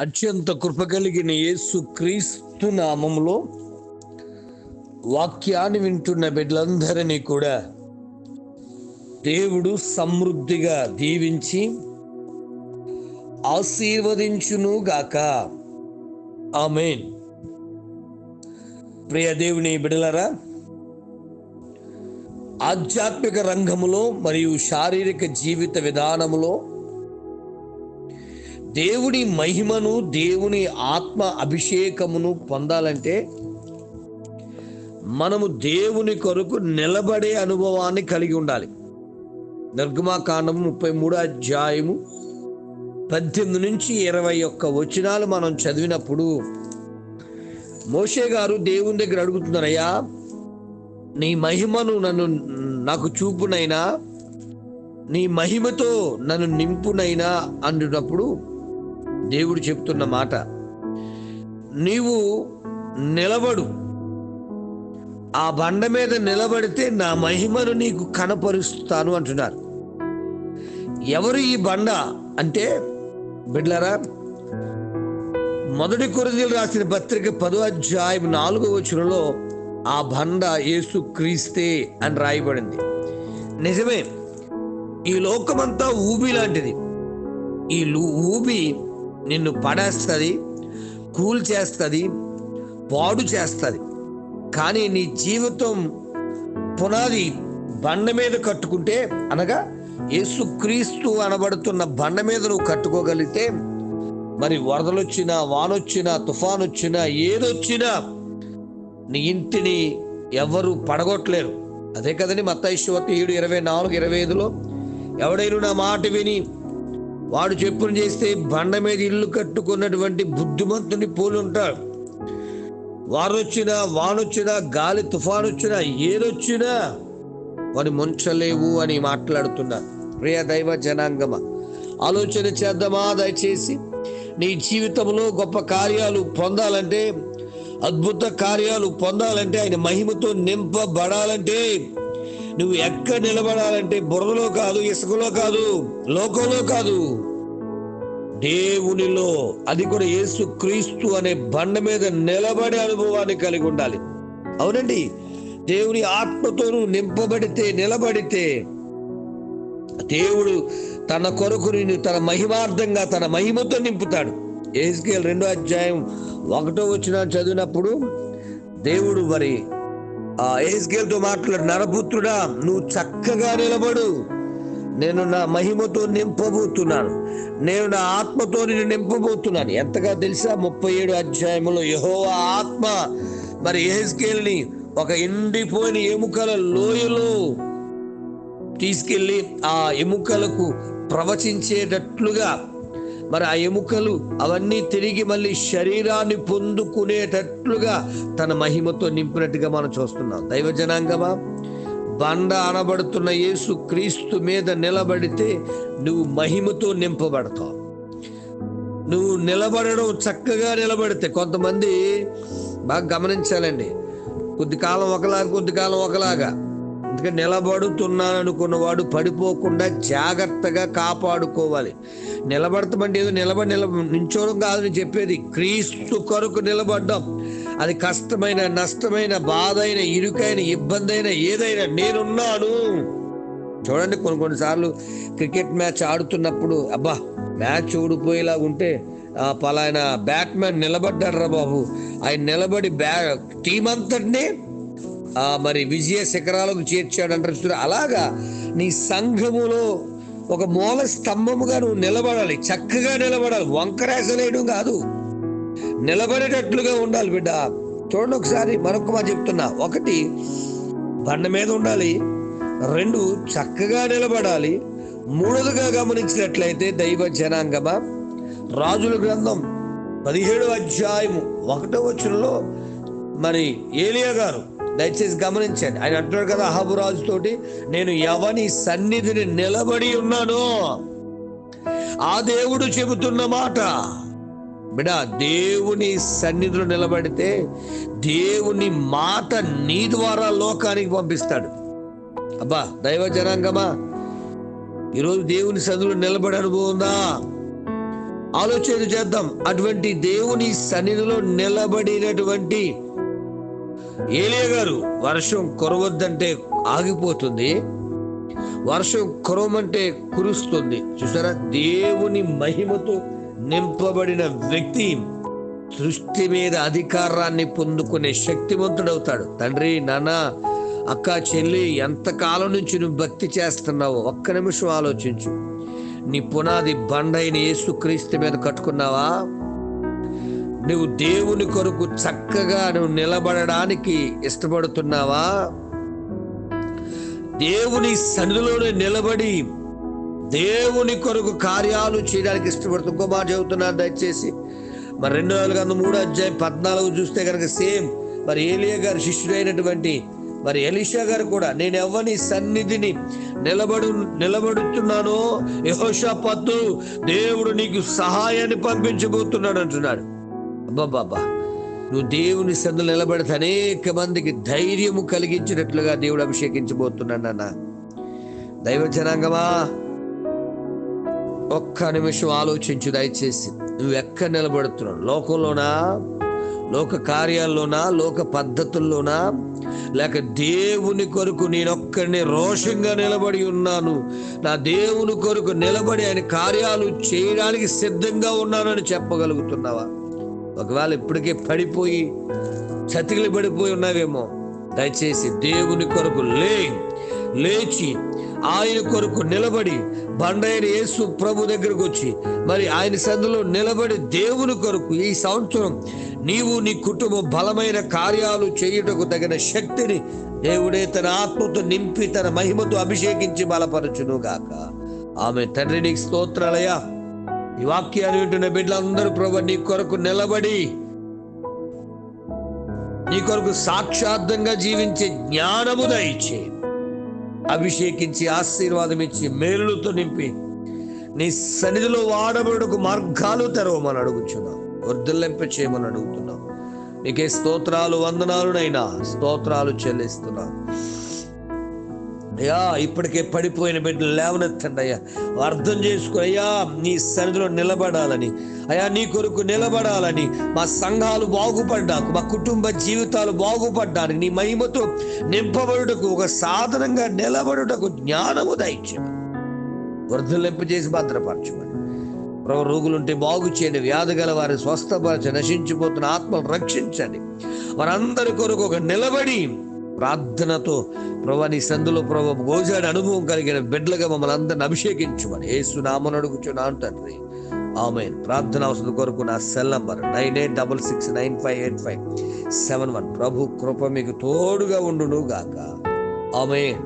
అత్యంత కృప కలిగిన యేసు క్రీస్తు నామములో వాక్యాన్ని వింటున్న బిడ్డలందరినీ కూడా దేవుడు సమృద్ధిగా దీవించి ఆశీర్వదించును గాక. ఆమెన్. ప్రియ దేవుని బిడలరా ఆధ్యాత్మిక రంగములో మరియు శారీరక జీవిత విధానములో దేవుడి మహిమను దేవుని ఆత్మ అభిషేకమును పొందాలంటే మనము దేవుని కొరకు నిలబడే అనుభవాన్ని కలిగి ఉండాలి. నిర్గమాకాండము ముప్పై మూడో అధ్యాయము పద్దెనిమిది నుంచి ఇరవై ఒక్క వచనాలు మనం చదివినప్పుడు మోషే గారు దేవుని దగ్గర అడుగుతున్నారయ్యా నీ మహిమను నన్ను నాకు చూపునైనా నీ మహిమతో నన్ను నింపునైనా అంటున్నప్పుడు దేవుడు చెప్తున్న మాట. నీవు నిలబడు. ఆ బండ మీద నిలబడితే నా మహిమను నీకు కనపరుస్తాను అంటున్నారు. ఎవరు ఈ బండ అంటే బిడ్లరా మొదటి కొరదీలు రాసిన పత్రిక పదో అధ్యాయం నాలుగో వచనంలో ఆ బండ యేసు క్రీస్తే అని రాయబడింది. నిజమే ఈ లోకమంతా ఊబి లాంటిది. ఈ ఊబి నిన్ను పడేస్తుంది కూల్ చేస్తుంది పాడు చేస్తుంది. కానీ నీ జీవితం పునాది బండ మీద కట్టుకుంటే అనగా యేసుక్రీస్తు అనబడుతున్న బండ మీద నువ్వు కట్టుకోగలిగితే మరి వరదలొచ్చినా వానొచ్చినా తుఫాన్ వచ్చినా ఏదొచ్చినా నీ ఇంటిని ఎవరు పడగొట్టలేరు. అదే కదండి మత్తైశ్వతి ఏడు ఇరవై నాలుగు ఇరవై ఐదులో ఎవడైనా నా మాట విని వాడు చెప్పును చేస్తే బండ మీద ఇల్లు కట్టుకున్నటువంటి బుద్ధిమంతుని పోలుంటాడు వారొచ్చినా వానొచ్చినా గాలి తుఫాను వచ్చినా ఏదొచ్చినా వాని ముంచలేవు అని మాట్లాడుతున్నారు ప్రియ దైవ జనాంగమ ఆలోచన చేద్దామా? దయచేసి నీ జీవితంలో గొప్ప కార్యాలు పొందాలంటే అద్భుత కార్యాలు పొందాలంటే ఆయన మహిమతో నింపబడాలంటే నువ్వు ఎక్కడ నిలబడాలంటే బురదలో కాదు ఇసుకలో కాదు లోకంలో కాదు. దేవునిలో అది కూడా యేసు క్రీస్తు అనే బండ మీద నిలబడే అనుభవాన్ని కలిగి ఉండాలి. అవునండి దేవుని ఆత్మతోను నింపబడితే నిలబడితే దేవుడు తన కొరకు నిన్ను తన మహిమార్థంగా తన మహిమతో నింపుతాడు. ఏజ్కేల్ రెండో అధ్యాయం ఒకటో వచ్చిన చదివినప్పుడు దేవుడు మరి ఆ ఏజ్కేల్తో మాట్లాడు నరపుత్రుడా నువ్వు చక్కగా నిలబడు. నేను నా మహిమతో నింపబోతున్నాను. నేను నా ఆత్మతో నేను నింపబోతున్నాను. ఎంతగా తెలుసా? ముప్పై ఏడు అధ్యాయంలో యహో ఆత్మ మరి ఎహెస్కేల్ని ఒక ఎండిపోయిన ఎముకల లోయలో తీసుకెళ్ళి ఆ ఎముకలకు ప్రవచించేటట్లుగా మరి ఆ ఎముకలు అవన్నీ తిరిగి మళ్ళీ శరీరాన్ని పొందుకునేటట్లుగా తన మహిమతో నింపినట్టుగా మనం చూస్తున్నాం. దైవ జనాంగమా బండ అనబడుతున్న యేసు క్రీస్తు మీద నిలబడితే నువ్వు మహిమతో నింపబడతావు. నువ్వు నిలబడడం చక్కగా నిలబడితే కొంతమంది బాగా గమనించాలండి. కొద్ది కాలం ఒకలాగా కొద్ది కాలం ఒకలాగా. అందుకే నిలబడుతున్నాను అనుకున్నవాడు పడిపోకుండా జాగ్రత్తగా కాపాడుకోవాలి. నిలబడతామంటే ఏదో నిలబడి నిలబ నించోడం కాదని చెప్పేది క్రీస్తు కొరకు నిలబడ్డం. అది కష్టమైన నష్టమైన బాధ అయిన ఇరుకైన ఇబ్బంది అయినా ఏదైనా నేనున్నాను. చూడండి కొన్ని కొన్నిసార్లు క్రికెట్ మ్యాచ్ ఆడుతున్నప్పుడు అబ్బా మ్యాచ్ ఓడిపోయేలా ఉంటే ఆ బ్యాట్మెన్ నిలబడ్డాడు రా బాబు. ఆయన నిలబడి బ్యా టీం అంతటినే మరి విజయ శిఖరాలకు చేర్చాడంటారు చూడు అలాగా నీ సంఘములో ఒక మూల స్తంభముగా నువ్వు నిలబడాలి చక్కగా నిలబడాలి వంకరేసలేయడం కాదు. నిలబడేటట్లుగా ఉండాలి బిడ్డ. చూడండి ఒకసారి మరొక మా చెప్తున్నా. ఒకటి బండ మీద ఉండాలి రెండు చక్కగా నిలబడాలి మూడోదిగా గమనించినట్లయితే దైవ జనాంగమా? రాజుల గ్రంథం పదిహేడు అధ్యాయము ఒకటో వచనంలో మరి ఏలియా గారు దయచేసి గమనించండి. ఆయన అంటున్నాడు కదా అహబురాజు తోటి నేను ఎవని సన్నిధిని నిలబడి ఉన్నాను. ఆ దేవుడు చెబుతున్న మాట. బిడా దేవుని సన్నిధిలో నిలబడితే దేవుని మాట నీ ద్వారా లోకానికి పంపిస్తాడు. అబ్బా దైవ జనాంగమా? ఈరోజు దేవుని సన్నిధిలో నిలబడి అనుభవం ఉందా? ఆలోచన చేద్దాం. అటువంటి దేవుని సన్నిధిలో నిలబడినటువంటి ఏలియా గారు వర్షం కురవద్దంటే ఆగిపోతుంది వర్షం కురవమంటే కురుస్తుంది. చూసారా? దేవుని మహిమతో నింపబడిన వ్యక్తి సృష్టి మీద అధికారాన్ని పొందుకునే శక్తివంతుడవుతాడు. తండ్రి నాన్న అక్క చెల్లి ఎంతకాలం నుంచి నువ్వు భక్తి చేస్తున్నావో ఒక్క నిమిషం ఆలోచించు. నీ పునాది బండైన యేసుక్రీస్తు మీద కట్టుకున్నావా? నువ్వు దేవుని కొరకు చక్కగా నువ్వు నిలబడడానికి ఇష్టపడుతున్నావా? దేవుని సన్నిధిలోనే నిలబడి దేవుని కొరకు కార్యాలు చేయడానికి ఇష్టపడుతూ ఇంకో మాట చెబుతున్నాను దయచేసి. మరి రెండు వేల కన్నా మూడు అధ్యాయం పద్నాలుగు చూస్తే కనుక సేమ్. మరి ఏలియా గారు శిష్యుడైనటువంటి మరి ఎలిషా గారు కూడా నేను ఎవరిని సన్నిధిని నిలబడు నిలబడుతున్నానో యహోషాపత్తు దేవుడు నీకు సహాయాన్ని పంపించబోతున్నాడు అంటున్నాడు. అబ్బాబాబా నువ్వు దేవుని సందు నిలబడితే అనేక మందికి ధైర్యము కలిగించినట్లుగా దేవుడు అభిషేకించబోతున్నాడు అన్న దైవ జనాంగమా ఒక్క నిమిషం ఆలోచించు దయచేసి. నువ్వు ఎక్కడ నిలబడుతున్నావు? లోకంలోనా? లోక కార్యాల్లోనా? లోక పద్ధతుల్లోనా? లేక దేవుని కొరకు నేనొక్కడిని రోషంగా నిలబడి ఉన్నాను. నా దేవుని కొరకు నిలబడి ఆయన కార్యాలు చేయడానికి సిద్ధంగా ఉన్నానని చెప్పగలుగుతున్నావా? ఒకవేళ ఇప్పటికే పడిపోయి చతికిలి పడిపోయి ఉన్నావేమో దయచేసి దేవుని కొరకు లే లేచి ఆయన కొరకు నిలబడి బండైన యేసు ప్రభు దగ్గరకు వచ్చి మరి ఆయన సందులో నిలబడి దేవుని కొరకు ఈ సంవత్సరం నీవు నీ కుటుంబం బలమైన కార్యాలు చేయుటకు తగిన శక్తిని దేవుడే తన ఆత్మతో నింపి తన మహిమతో అభిషేకించి బలపరచును గాక ఆమె తండ్రి నీకు స్తోత్రాలయా ఈ వాక్యాన్ని వింటున్న బిడ్డలందరూ ప్రభు నీ కొరకు నిలబడి నీ కొరకు సాక్షార్థంగా జీవించే జ్ఞానము దయచే అభిషేకించి ఆశీర్వాదం ఇచ్చి మేలులతో నింపి నీ సన్నిధిలో వాడబడుకు మార్గాలు తెరవమని అడుగుచున్నాం. వర్ధలింప చేయమని అడుగుతున్నాం. నీకే స్తోత్రాలు వందనాలునైనా స్తోత్రాలు చెల్లిస్తున్నాం. అయ్యా ఇప్పటికే పడిపోయిన బిడ్డలు లేవనెత్తండి అయ్యా. అర్థం చేసుకుని అయ్యా నీ సన్నిధిలో నిలబడాలని. అయ్యా నీ కొరకు నిలబడాలని. మా సంఘాలు బాగుపడ్డాకు మా కుటుంబ జీవితాలు బాగుపడ్డానికి నీ మహిమతో నింపబడుటకు ఒక సాధనంగా నిలబడుటకు జ్ఞానము దయచేయమని. వృద్ధులింప చేసి భద్రపరచమని. ప్రభు రోగులుంటే బాగు చేయండి వ్యాధి గల వారిని స్వస్థపరచ నశించిపోతున్న ఆత్మలు రక్షించండి. వారందరి కొరకు ఒక నిలబడి ప్రార్థనతో ప్రభా నీ సందులో ప్రభా గోజాడి అనుభవం కలిగిన బిడ్డలుగా మమ్మల్ని అందరిని అభిషేకించమని ఏసు నామను అడుగుచున్నాను తండ్రి. ఆమె ప్రార్థన అవసరం కొరకు నా cell number nine eight double six nine five eight five seven one. ప్రభు కృప మీకు తోడుగా ఉండును గాక. ఆమె